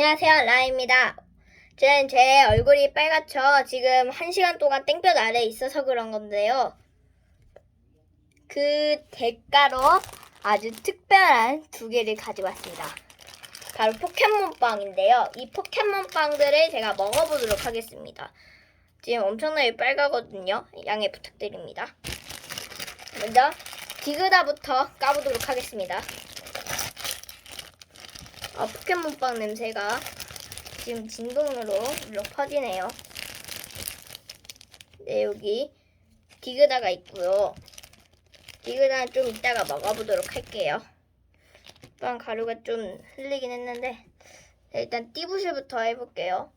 안녕하세요, 라입니다. 저는 제 얼굴이 빨갛죠. 지금 한 시간 동안 땡볕 아래에 있어서 그런 건데요. 그 대가로 아주 특별한 두 개를 가지고 왔습니다. 바로 포켓몬빵인데요. 이 포켓몬빵들을 제가 먹어보도록 하겠습니다. 지금 엄청나게 빨갛거든요. 양해 부탁드립니다. 먼저 디그다부터 까보도록 하겠습니다. 아, 포켓몬빵 냄새가 지금 진동으로 일로 퍼지네요. 네, 여기 디그다가 있고요. 디그다는 좀 이따가 먹어보도록 할게요. 빵 가루가 좀 흘리긴 했는데 네, 일단 띠부실부터 해볼게요.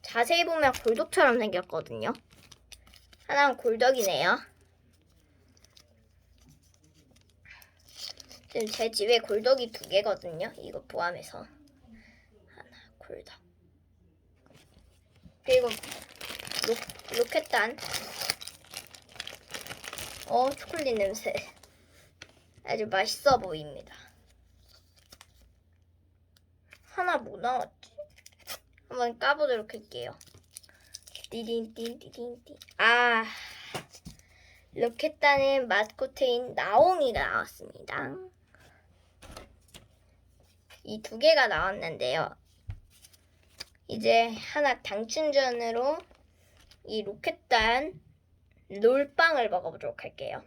자세히 보면 골독처럼 생겼거든요. 하나는 골덕이네요. 지금 제 집에 골덕이 두 개거든요. 이거 포함해서 하나 골덕. 그리고 로, 로켓단. 어 초콜릿 냄새. 아주 맛있어 보입니다. 하나 뭐 나왔지? 한번 까보도록 할게요. 띠딘띠딘띠딘. 아 로켓단의 마스코트인 나옹이가 나왔습니다. 이 두 개가 나왔는데요. 이제 하나 당춘전으로 이 로켓단 롤빵을 먹어보도록 할게요.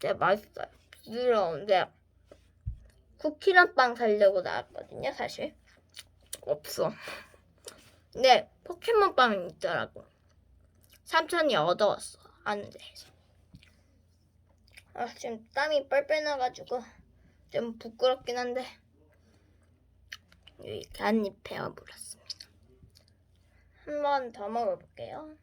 네, 맛있어요. 부드러운데 쿠키랑 빵 살려고 나왔거든요, 사실. 없어. 근데 포켓몬 빵은 있더라고. 삼촌이 얻어왔어. 아는 데에서. 아, 지금 땀이 뻘뻘 나가지고 좀 부끄럽긴 한데 이렇게 한입 베어 물었습니다. 한 번 더 먹어볼게요.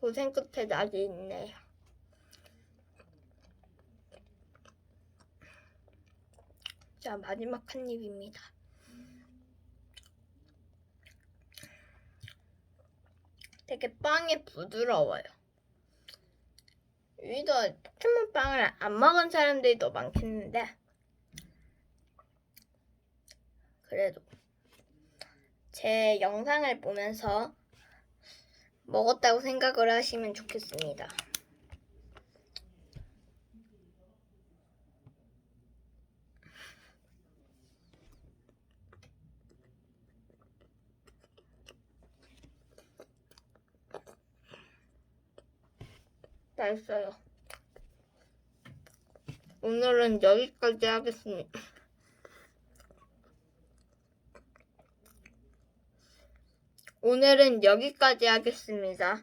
고생 끝에 낙이 있네요. 자, 마지막 한 입입니다. 되게 빵이 부드러워요. 여기도 포켓몬 빵을 안 먹은 사람들이 더 많겠는데 그래도 제 영상을 보면서 먹었다고 생각을 하시면 좋겠습니다. 맛있어요. 오늘은 여기까지 하겠습니다. 오늘은 여기까지 하겠습니다.